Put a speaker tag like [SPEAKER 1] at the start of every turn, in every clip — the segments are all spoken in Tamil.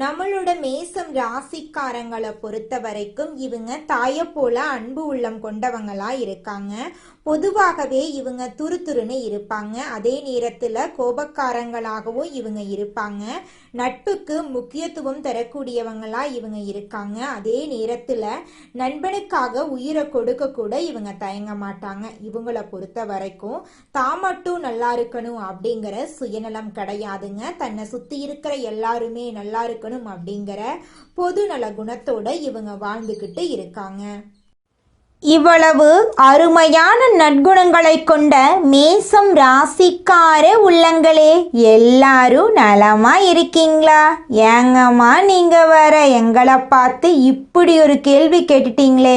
[SPEAKER 1] நம்மளோட மேசம் ராசிக்காரங்களை பொறுத்த வரைக்கும் இவங்க தாயை போல அன்பு உள்ளம் கொண்டவங்களா இருக்காங்க பொதுவாகவே இவங்க துருதுருன்னு இருப்பாங்க அதே நேரத்தில் கோபக்காரங்களாகவும் இவங்க இருப்பாங்க நட்புக்கு முக்கியத்துவம் தரக்கூடியவங்களா இவங்க இருக்காங்க அதே நேரத்தில் நண்பனுக்காக உயிரை கொடுக்க கூட இவங்க தயங்க மாட்டாங்க இவங்களை பொறுத்த வரைக்கும் தான் மட்டும் நல்லா இருக்கணும் அப்படிங்கிற சுயநலம் கிடையாதுங்க தன்னை சுற்றி இருக்கிற எல்லாருமே நல்லா இருக்கணும் அப்படிங்கிற பொதுநல குணத்தோட இவங்க வாழ்ந்துக்கிட்டு இருக்காங்க இவ்வளவு அருமையான நற்குணங்களை கொண்ட மேசம் ராசிக்கார உள்ளங்களே எல்லாரும் நலமா இருக்கீங்களா ஏங்கம்மா நீங்க வர எங்களை பார்த்து இப்படி ஒரு கேள்வி கேட்டுட்டீங்களே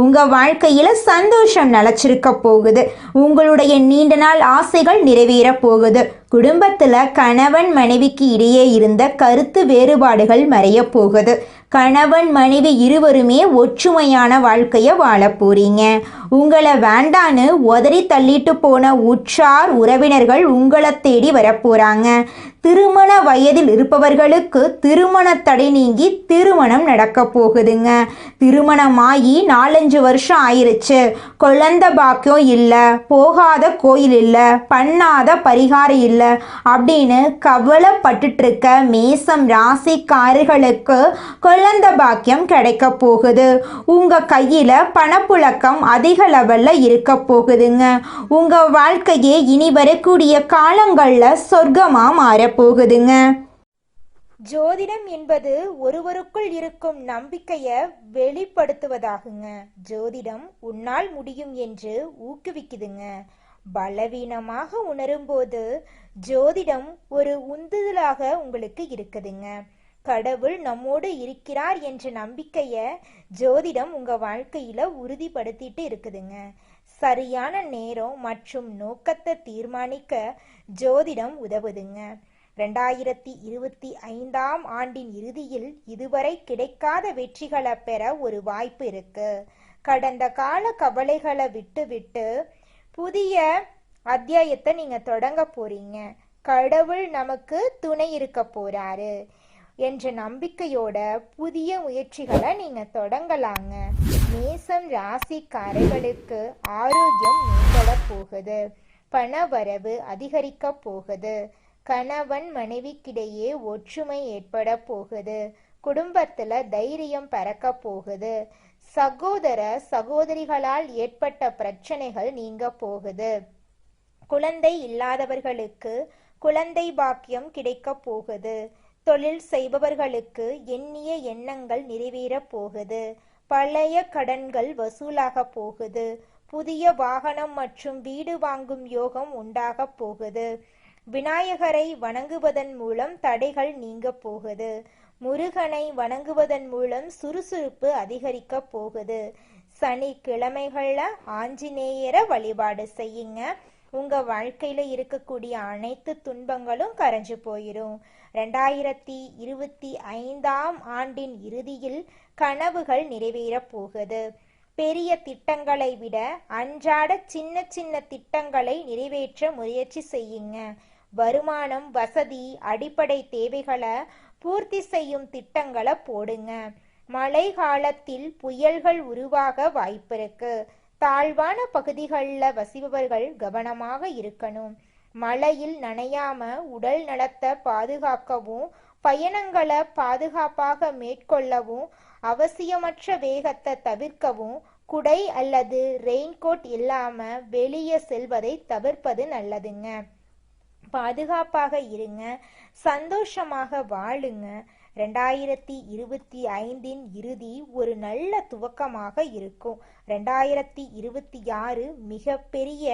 [SPEAKER 1] உங்கள் வாழ்க்கையில் சந்தோஷம் நிலச்சிருக்க போகுது உங்களுடைய நீண்ட நாள் ஆசைகள் நிறைவேற போகுது குடும்பத்தில் கணவன் மனைவிக்கு இடையே இருந்த கருத்து வேறுபாடுகள் மறைய போகுது கணவன் மனைவி இருவருமே ஒற்றுமையான வாழ்க்கையை வாழ போகிறீங்க உங்களை வேண்டான்னு உதறி தள்ளிட்டு போன உற்றார் உறவினர்கள் உங்களை தேடி வரப்போறாங்க திருமண வயதில் இருப்பவர்களுக்கு திருமண தடை நீங்கி திருமணம் நடக்க போகுதுங்க திருமணமாகி நாலஞ்சு வருஷம் ஆயிருச்சு குழந்த பாக்கியம் இல்லை போகாத கோயில் இல்லை பண்ணாத பரிகாரம் இல்லை முடியல அப்படின்னு கவலைப்பட்டுட்டு இருக்க மேசம் ராசிக்காரர்களுக்கு குழந்த பாக்கியம் கிடைக்க போகுது உங்க கையில பணப்புழக்கம் அதிக லெவல்ல இருக்க போகுதுங்க உங்க வாழ்க்கையே இனி வரக்கூடிய காலங்களில் சொர்க்கமாக மாறப்போகுதுங்க ஜோதிடம் என்பது ஒருவருக்குள் இருக்கும் நம்பிக்கையை வெளிப்படுத்துவதாகுங்க ஜோதிடம் உன்னால் முடியும் என்று ஊக்குவிக்குதுங்க பலவீனமாக உணரும்போது ஜோதிடம் ஒரு உந்துதலாக உங்களுக்கு இருக்குதுங்க கடவுள் நம்மோடு இருக்கிறார் என்ற நம்பிக்கைய ஜோதிடம் உங்க வாழ்க்கையில உறுதிப்படுத்திட்டு இருக்குதுங்க சரியான நேரம் மற்றும் நோக்கத்தை தீர்மானிக்க ஜோதிடம் உதவுதுங்க ரெண்டாயிரத்தி இருபத்தி ஐந்தாம் ஆண்டின் இறுதியில் இதுவரை கிடைக்காத வெற்றிகளை பெற ஒரு வாய்ப்பு இருக்கு கடந்த கால கவலைகளை விட்டுவிட்டு புதிய அத்தியாயத்தை நீங்க தொடங்க போறீங்க கடவுள் நமக்கு துணை இருக்க போறாரு என்ற நம்பிக்கையோட புதிய முயற்சிகளை நீங்க தொடங்கலாங்க மேசம் ராசிக்காரர்களுக்கு ஆரோக்கியம் மேம்பட போகுது பண வரவு அதிகரிக்க போகுது கணவன் மனைவிக்கிடையே ஒற்றுமை ஏற்பட போகுது குடும்பத்துல தைரியம் பறக்க போகுது சகோதர சகோதரிகளால் ஏற்பட்ட பிரச்சனைகள் நீங்க போகுது குழந்தை இல்லாதவர்களுக்கு குழந்தை பாக்கியம் கிடைக்க போகுது தொழில் செய்பவர்களுக்கு எண்ணிய எண்ணங்கள் நிறைவேறப் போகுது பழைய கடன்கள் வசூலாக போகுது புதிய வாகனம் மற்றும் வீடு வாங்கும் யோகம் உண்டாக போகுது விநாயகரை வணங்குவதன் மூலம் தடைகள் நீங்க போகுது முருகனை வணங்குவதன் மூலம் சுறுசுறுப்பு அதிகரிக்க போகுது கிழமைகள்ல ஆஞ்சநேயர வழிபாடு செய்யுங்க உங்க வாழ்க்கையில இருக்கக்கூடிய அனைத்து துன்பங்களும் கரைஞ்சு போயிடும் ரெண்டாயிரத்தி இருபத்தி ஐந்தாம் ஆண்டின் இறுதியில் கனவுகள் நிறைவேறப் போகுது பெரிய திட்டங்களை விட அன்றாட சின்ன சின்ன திட்டங்களை நிறைவேற்ற முயற்சி செய்யுங்க வருமானம் வசதி அடிப்படை தேவைகளை பூர்த்தி செய்யும் திட்டங்களை போடுங்க மழை காலத்தில் புயல்கள் உருவாக வாய்ப்பிருக்கு தாழ்வான பகுதிகளில் வசிப்பவர்கள் கவனமாக இருக்கணும் மழையில் நனையாம உடல் நலத்தை பாதுகாக்கவும் பயணங்களை பாதுகாப்பாக மேற்கொள்ளவும் அவசியமற்ற வேகத்தை தவிர்க்கவும் குடை அல்லது ரெயின்கோட் இல்லாம வெளியே செல்வதை தவிர்ப்பது நல்லதுங்க பாதுகாப்பாக இருங்க சந்தோஷமாக வாழுங்க ரெண்டாயிரத்தி இருபத்தி ஐந்தின் இறுதி ஒரு நல்ல துவக்கமாக இருக்கும் ரெண்டாயிரத்தி இருபத்தி ஆறு மிகப்பெரிய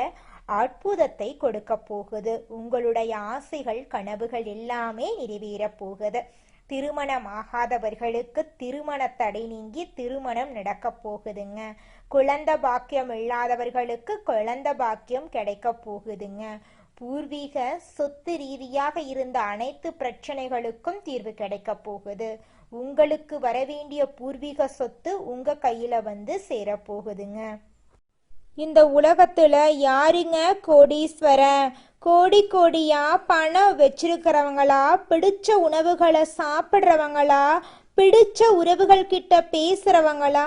[SPEAKER 1] அற்புதத்தை கொடுக்க போகுது உங்களுடைய ஆசைகள் கனவுகள் எல்லாமே நிறைவேறப் போகுது திருமணம் ஆகாதவர்களுக்கு திருமண தடை நீங்கி திருமணம் நடக்க போகுதுங்க குழந்த பாக்கியம் இல்லாதவர்களுக்கு குழந்த பாக்கியம் கிடைக்க போகுதுங்க பூர்வீக சொத்து ரீதியாக இருந்த அனைத்து பிரச்சனைகளுக்கும் தீர்வு கிடைக்க போகுது உங்களுக்கு வரவேண்டிய பூர்வீக சொத்து உங்க கையில வந்து சேரப்போகுதுங்க இந்த உலகத்துல யாருங்க கோடீஸ்வரன் கோடி கோடியா பணம் வச்சிருக்கிறவங்களா பிடிச்ச உணவுகளை சாப்பிட்றவங்களா பிடிச்ச உறவுகள் கிட்ட பேசுறவங்களா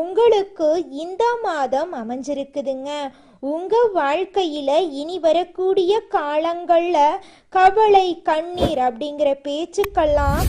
[SPEAKER 1] உங்களுக்கு இந்த மாதம் அமைஞ்சிருக்குதுங்க உங்கள் வாழ்க்கையில் இனி வரக்கூடிய காலங்களில் கவலை கண்ணீர் அப்படிங்கிற பேச்சுக்கள்லாம்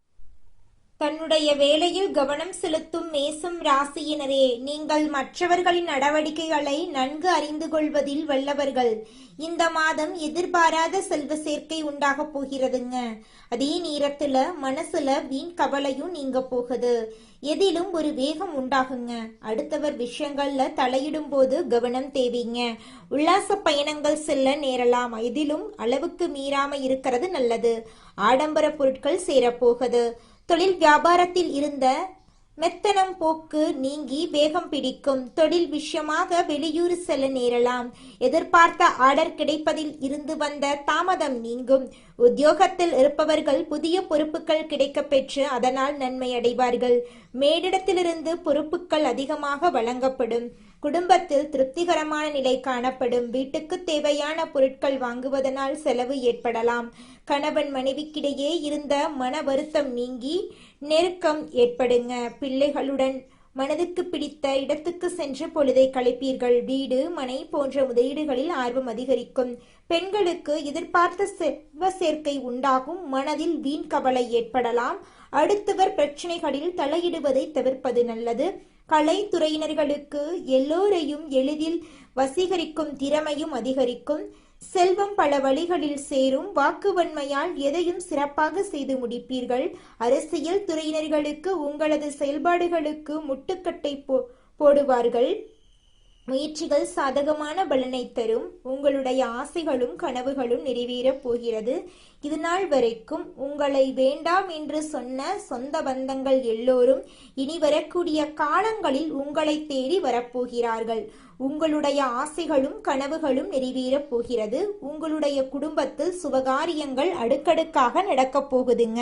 [SPEAKER 1] தன்னுடைய வேலையில் கவனம் செலுத்தும் மேசம் ராசியினரே நீங்கள் மற்றவர்களின் நடவடிக்கைகளை நன்கு அறிந்து கொள்வதில் வல்லவர்கள் இந்த மாதம் எதிர்பாராத செல்வ சேர்க்கை உண்டாக போகிறதுங்க அதே நேரத்துல மனசுல வீண் கவலையும் நீங்க போகுது எதிலும் ஒரு வேகம் உண்டாகுங்க அடுத்தவர் விஷயங்கள்ல தலையிடும் போது கவனம் தேவைங்க உல்லாச பயணங்கள் செல்ல நேரலாம் இதிலும் அளவுக்கு மீறாம இருக்கிறது நல்லது ஆடம்பர பொருட்கள் சேரப்போகுது தொழில் வியாபாரத்தில் இருந்த மெத்தனம் போக்கு நீங்கி வேகம் பிடிக்கும் தொழில் விஷயமாக வெளியூர் செல்ல நேரலாம் எதிர்பார்த்த ஆர்டர் கிடைப்பதில் இருந்து வந்த தாமதம் நீங்கும் உத்தியோகத்தில் இருப்பவர்கள் புதிய பொறுப்புகள் கிடைக்க பெற்று அதனால் நன்மை அடைவார்கள் மேலிடத்திலிருந்து பொறுப்புகள் அதிகமாக வழங்கப்படும் குடும்பத்தில் திருப்திகரமான நிலை காணப்படும் வீட்டுக்கு தேவையான பொருட்கள் வாங்குவதனால் செலவு ஏற்படலாம் கணவன் மனைவிக்கிடையே இருந்த மன வருத்தம் நீங்கி நெருக்கம் ஏற்படுங்க பிள்ளைகளுடன் மனதுக்கு பிடித்த இடத்துக்கு சென்று பொழுதை கழிப்பீர்கள் வீடு மனை போன்ற முதலீடுகளில் ஆர்வம் அதிகரிக்கும் பெண்களுக்கு எதிர்பார்த்த செல்வ சேர்க்கை உண்டாகும் மனதில் வீண் கவலை ஏற்படலாம் அடுத்தவர் பிரச்சனைகளில் தலையிடுவதை தவிர்ப்பது நல்லது கலைத்துறையினர்களுக்கு எல்லோரையும் எளிதில் வசீகரிக்கும் திறமையும் அதிகரிக்கும் செல்வம் பல வழிகளில் சேரும் வாக்குவன்மையால் எதையும் சிறப்பாக செய்து முடிப்பீர்கள் அரசியல் துறையினர்களுக்கு உங்களது செயல்பாடுகளுக்கு முட்டுக்கட்டை போடுவார்கள் முயற்சிகள் சாதகமான பலனை தரும் உங்களுடைய ஆசைகளும் கனவுகளும் நிறைவேறப் போகிறது இது நாள் வரைக்கும் உங்களை வேண்டாம் என்று சொன்ன சொந்த பந்தங்கள் எல்லோரும் இனி வரக்கூடிய காலங்களில் உங்களை தேடி வரப்போகிறார்கள் உங்களுடைய ஆசைகளும் கனவுகளும் நிறைவேறப் போகிறது உங்களுடைய குடும்பத்தில் சுபகாரியங்கள் அடுக்கடுக்காக நடக்கப் போகுதுங்க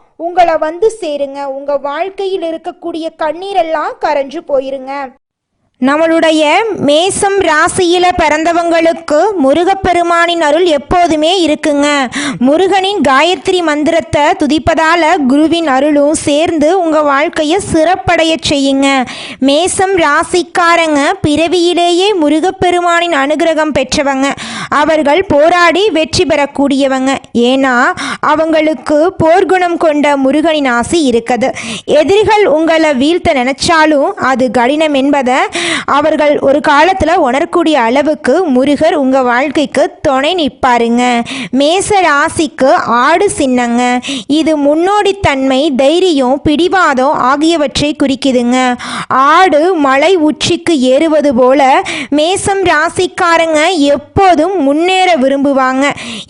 [SPEAKER 1] உங்களை வந்து சேருங்க உங்க வாழ்க்கையில் இருக்கக்கூடிய கண்ணீரெல்லாம் கரைஞ்சு போயிருங்க நம்மளுடைய மேசம் ராசியில் பிறந்தவங்களுக்கு முருகப்பெருமானின் அருள் எப்போதுமே இருக்குங்க முருகனின் காயத்ரி மந்திரத்தை துதிப்பதால் குருவின் அருளும் சேர்ந்து உங்கள் வாழ்க்கையை சிறப்படைய செய்யுங்க மேசம் ராசிக்காரங்க பிறவியிலேயே முருகப்பெருமானின் அனுகிரகம் பெற்றவங்க அவர்கள் போராடி வெற்றி பெறக்கூடியவங்க ஏன்னா அவங்களுக்கு போர்க்குணம் கொண்ட முருகனின் ஆசி இருக்குது எதிரிகள் உங்களை வீழ்த்த நினைச்சாலும் அது கடினம் என்பதை அவர்கள் ஒரு காலத்தில் உணரக்கூடிய அளவுக்கு முருகர் உங்கள் வாழ்க்கைக்கு துணை நிற்பாருங்க மேச ராசிக்கு ஆடு சின்னங்க இது முன்னோடித்தன்மை தைரியம் பிடிவாதம் ஆகியவற்றை குறிக்குதுங்க ஆடு மலை உச்சிக்கு ஏறுவது போல மேசம் ராசிக்காரங்க எப்போதும் முன்னேற விரும்புவாங்க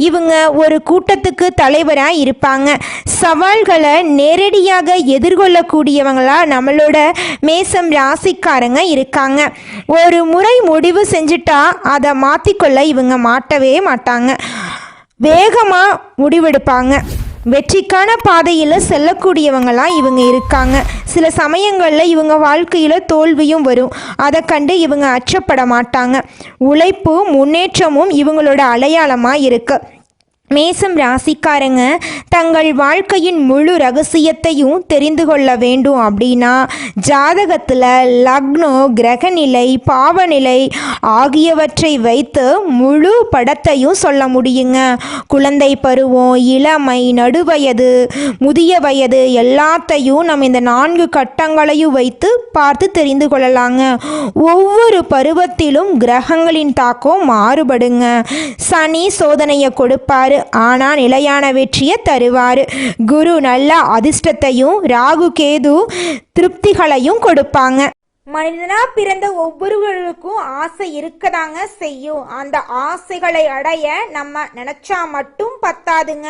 [SPEAKER 1] இவங்க ஒரு கூட்டத்துக்கு தலைவராக இருப்பாங்க சவால்களை நேரடியாக எதிர்கொள்ளக்கூடியவங்களாக நம்மளோட மேசம் ராசிக்காரங்க இருக்காங்க ஒரு முறை முடிவு செஞ்சுட்டா அதை மாற்றிக்கொள்ள இவங்க மாட்டவே மாட்டாங்க வேகமாக முடிவெடுப்பாங்க வெற்றிக்கான பாதையில் செல்லக்கூடியவங்களாம் இவங்க இருக்காங்க சில சமயங்களில் இவங்க வாழ்க்கையில் தோல்வியும் வரும் அதை கண்டு இவங்க அச்சப்பட மாட்டாங்க உழைப்பும் முன்னேற்றமும் இவங்களோட அடையாளமாக இருக்குது மேசம் ராசிக்காரங்க தங்கள் வாழ்க்கையின் முழு ரகசியத்தையும் தெரிந்து கொள்ள வேண்டும் அப்படின்னா ஜாதகத்தில் லக்னோ கிரகநிலை பாவநிலை ஆகியவற்றை வைத்து முழு படத்தையும் சொல்ல முடியுங்க குழந்தை பருவம் இளமை நடுவயது முதிய வயது எல்லாத்தையும் நம்ம இந்த நான்கு கட்டங்களையும் வைத்து பார்த்து தெரிந்து கொள்ளலாங்க ஒவ்வொரு பருவத்திலும் கிரகங்களின் தாக்கம் மாறுபடுங்க சனி சோதனையை கொடுப்பாரு ஆனால் நிலையான வெற்றியை தருவார் குரு நல்ல அதிர்ஷ்டத்தையும் ராகு கேது திருப்திகளையும் கொடுப்பாங்க மனிதனா பிறந்த ஒவ்வொருவருக்கும் ஆசை இருக்கதாங்க செய்யும் அந்த ஆசைகளை அடைய நம்ம நினைச்சா மட்டும் பத்தாதுங்க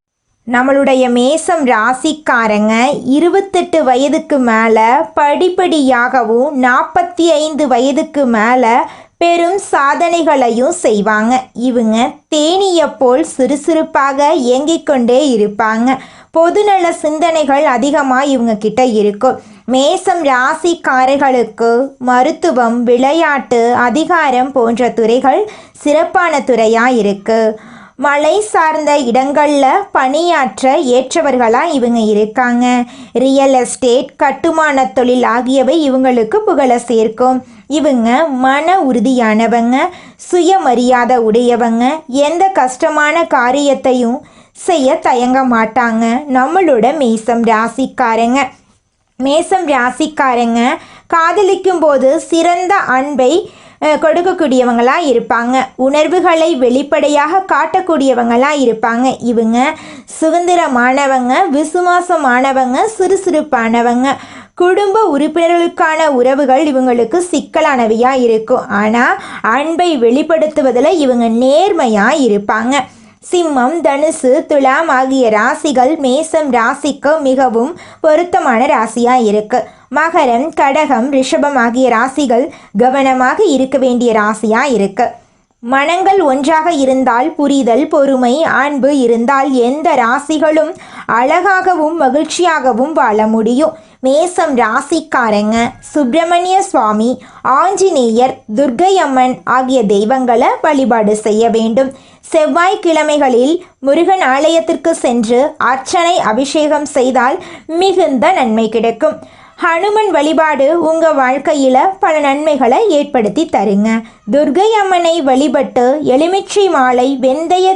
[SPEAKER 1] நம்மளுடைய மேசம் ராசிக்காரங்க இருபத்தெட்டு வயதுக்கு மேலே படிப்படியாகவும் நாற்பத்தி ஐந்து வயதுக்கு மேலே பெரும் சாதனைகளையும் செய்வாங்க இவங்க தேனியை போல் சுறுசுறுப்பாக இயங்கிக் கொண்டே இருப்பாங்க பொதுநல சிந்தனைகள் அதிகமாக இவங்க கிட்ட இருக்கும் மேசம் ராசிக்காரர்களுக்கு மருத்துவம் விளையாட்டு அதிகாரம் போன்ற துறைகள் சிறப்பான துறையாக இருக்குது மலை சார்ந்த இடங்களில் பணியாற்ற ஏற்றவர்களாக இவங்க இருக்காங்க ரியல் எஸ்டேட் கட்டுமான தொழில் ஆகியவை இவங்களுக்கு புகழ சேர்க்கும் இவங்க மன உறுதியானவங்க சுயமரியாதை உடையவங்க எந்த கஷ்டமான காரியத்தையும் செய்ய தயங்க மாட்டாங்க நம்மளோட மேசம் ராசிக்காரங்க மேசம் ராசிக்காரங்க காதலிக்கும் போது சிறந்த அன்பை கொடுக்கக்கூடியவங்களாக இருப்பாங்க உணர்வுகளை வெளிப்படையாக காட்டக்கூடியவங்களாக இருப்பாங்க இவங்க சுதந்திரமானவங்க விசுவாசமானவங்க சுறுசுறுப்பானவங்க குடும்ப உறுப்பினர்களுக்கான உறவுகள் இவங்களுக்கு சிக்கலானவையாக இருக்கும் ஆனால் அன்பை வெளிப்படுத்துவதில் இவங்க நேர்மையாக இருப்பாங்க சிம்மம் தனுசு துலாம் ஆகிய ராசிகள் மேசம் ராசிக்கு மிகவும் பொருத்தமான ராசியாக இருக்குது மகரம் கடகம் ரிஷபம் ஆகிய ராசிகள் கவனமாக இருக்க வேண்டிய ராசியா இருக்கு மனங்கள் ஒன்றாக இருந்தால் புரிதல் பொறுமை அன்பு இருந்தால் எந்த ராசிகளும் அழகாகவும் மகிழ்ச்சியாகவும் வாழ முடியும் மேசம் ராசிக்காரங்க சுப்பிரமணிய சுவாமி ஆஞ்சநேயர் துர்கையம்மன் ஆகிய தெய்வங்களை வழிபாடு செய்ய வேண்டும் செவ்வாய்க்கிழமைகளில் முருகன் ஆலயத்திற்கு சென்று அர்ச்சனை அபிஷேகம் செய்தால் மிகுந்த நன்மை கிடைக்கும் ஹனுமன் வழிபாடு உங்கள் வாழ்க்கையில் பல நன்மைகளை ஏற்படுத்தி தருங்க துர்கை அம்மனை வழிபட்டு எலுமிச்சை மாலை வெந்தய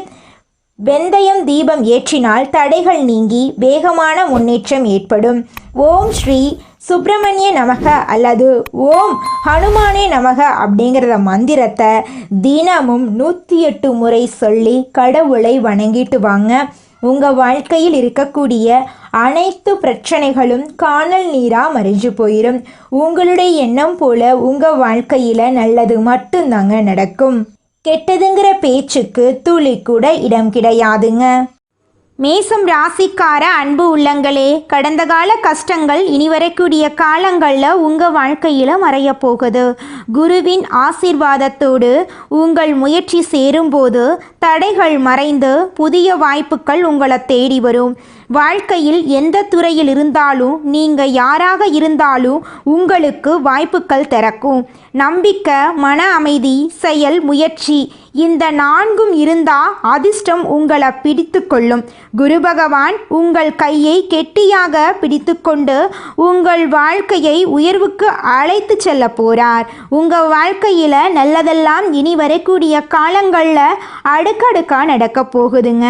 [SPEAKER 1] வெந்தயம் தீபம் ஏற்றினால் தடைகள் நீங்கி வேகமான முன்னேற்றம் ஏற்படும் ஓம் ஸ்ரீ சுப்பிரமணிய நமக அல்லது ஓம் ஹனுமானே நமக அப்படிங்கிறத மந்திரத்தை தினமும் நூற்றி எட்டு முறை சொல்லி கடவுளை வணங்கிட்டு வாங்க உங்கள் வாழ்க்கையில் இருக்கக்கூடிய அனைத்து பிரச்சனைகளும் காணல் நீராக மறைஞ்சு போயிடும் உங்களுடைய எண்ணம் போல் உங்கள் வாழ்க்கையில் நல்லது மட்டும்தாங்க நடக்கும் கெட்டதுங்கிற பேச்சுக்கு துளி கூட இடம் கிடையாதுங்க மேசம் ராசிக்கார அன்பு உள்ளங்களே கடந்த கால கஷ்டங்கள் இனிவரக்கூடிய காலங்களில் உங்கள் வாழ்க்கையில் மறைய போகுது குருவின் ஆசீர்வாதத்தோடு உங்கள் முயற்சி சேரும்போது தடைகள் மறைந்து புதிய வாய்ப்புகள் உங்களை தேடி வரும் வாழ்க்கையில் எந்த துறையில் இருந்தாலும் நீங்கள் யாராக இருந்தாலும் உங்களுக்கு வாய்ப்புகள் திறக்கும் நம்பிக்கை மன அமைதி செயல் முயற்சி இந்த நான்கும் இருந்தா அதிர்ஷ்டம் உங்களை பிடித்து கொள்ளும் குரு பகவான் உங்கள் கையை கெட்டியாக பிடித்துக்கொண்டு உங்கள் வாழ்க்கையை உயர்வுக்கு அழைத்து செல்ல போறார் உங்கள் வாழ்க்கையில் நல்லதெல்லாம் இனி வரக்கூடிய காலங்களில் அடுக்கடுக்காக நடக்க போகுதுங்க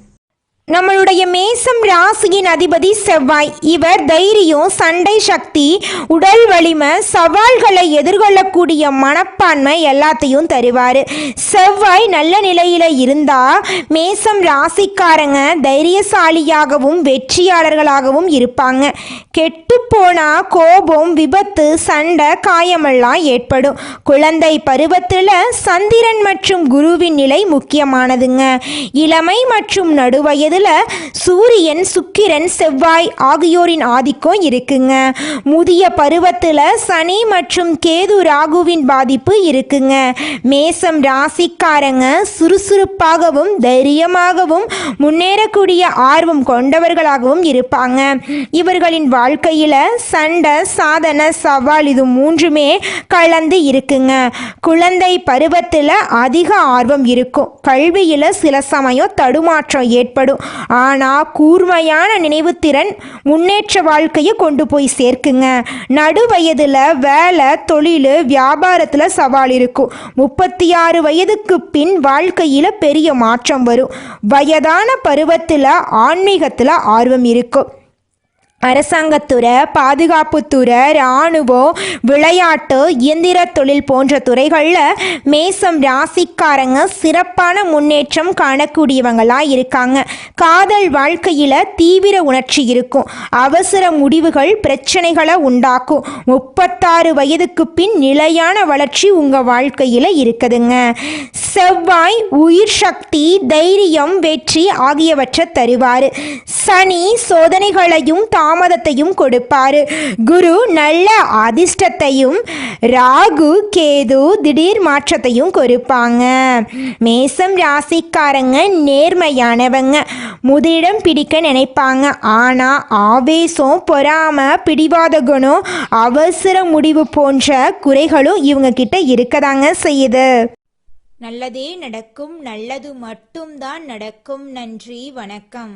[SPEAKER 1] நம்மளுடைய மேசம் ராசியின் அதிபதி செவ்வாய் இவர் தைரியம் சண்டை சக்தி உடல் வலிமை சவால்களை எதிர்கொள்ளக்கூடிய மனப்பான்மை எல்லாத்தையும் தருவார் செவ்வாய் நல்ல நிலையில் இருந்தால் மேசம் ராசிக்காரங்க தைரியசாலியாகவும் வெற்றியாளர்களாகவும் இருப்பாங்க கெட்டு போனால் கோபம் விபத்து சண்டை காயமெல்லாம் ஏற்படும் குழந்தை பருவத்தில் சந்திரன் மற்றும் குருவின் நிலை முக்கியமானதுங்க இளமை மற்றும் நடுவயது இதில் சூரியன் சுக்கிரன் செவ்வாய் ஆகியோரின் ஆதிக்கம் இருக்குங்க முதிய பருவத்தில் சனி மற்றும் கேது ராகுவின் பாதிப்பு இருக்குங்க மேசம் ராசிக்காரங்க சுறுசுறுப்பாகவும் தைரியமாகவும் முன்னேறக்கூடிய ஆர்வம் கொண்டவர்களாகவும் இருப்பாங்க இவர்களின் வாழ்க்கையில் சண்டை சாதனை சவால் இது மூன்றுமே கலந்து இருக்குங்க குழந்தை பருவத்தில் அதிக ஆர்வம் இருக்கும் கல்வியில் சில சமயம் தடுமாற்றம் ஏற்படும் ஆனால் கூர்மையான நினைவுத்திறன் முன்னேற்ற வாழ்க்கையை கொண்டு போய் சேர்க்குங்க நடு வயதில் வேலை தொழில் வியாபாரத்தில் சவால் இருக்கும் முப்பத்தி ஆறு வயதுக்கு பின் வாழ்க்கையில் பெரிய மாற்றம் வரும் வயதான பருவத்தில் ஆன்மீகத்தில் ஆர்வம் இருக்கும் அரசாங்கத்துறை பாதுகாப்புத்துறை இராணுவம் விளையாட்டு இயந்திர தொழில் போன்ற துறைகளில் மேசம் ராசிக்காரங்க சிறப்பான முன்னேற்றம் காணக்கூடியவங்களாக இருக்காங்க காதல் வாழ்க்கையில் தீவிர உணர்ச்சி இருக்கும் அவசர முடிவுகள் பிரச்சனைகளை உண்டாக்கும் முப்பத்தாறு வயதுக்கு பின் நிலையான வளர்ச்சி உங்கள் வாழ்க்கையில் இருக்குதுங்க செவ்வாய் உயிர் சக்தி தைரியம் வெற்றி ஆகியவற்றை தருவார் சனி சோதனைகளையும் தான் தாமதத்தையும் கொடுப்பார் குரு நல்ல அதிர்ஷ்டத்தையும் ராகு கேது திடீர் மாற்றத்தையும் கொடுப்பாங்க மேசம் ராசிக்காரங்க நேர்மையானவங்க முதலிடம் பிடிக்க நினைப்பாங்க ஆனால் ஆவேசம் பொறாம பிடிவாத குணம் அவசர முடிவு போன்ற குறைகளும் இவங்க கிட்ட இருக்கதாங்க செய்யுது நல்லதே நடக்கும் நல்லது மட்டும்தான் நடக்கும் நன்றி வணக்கம்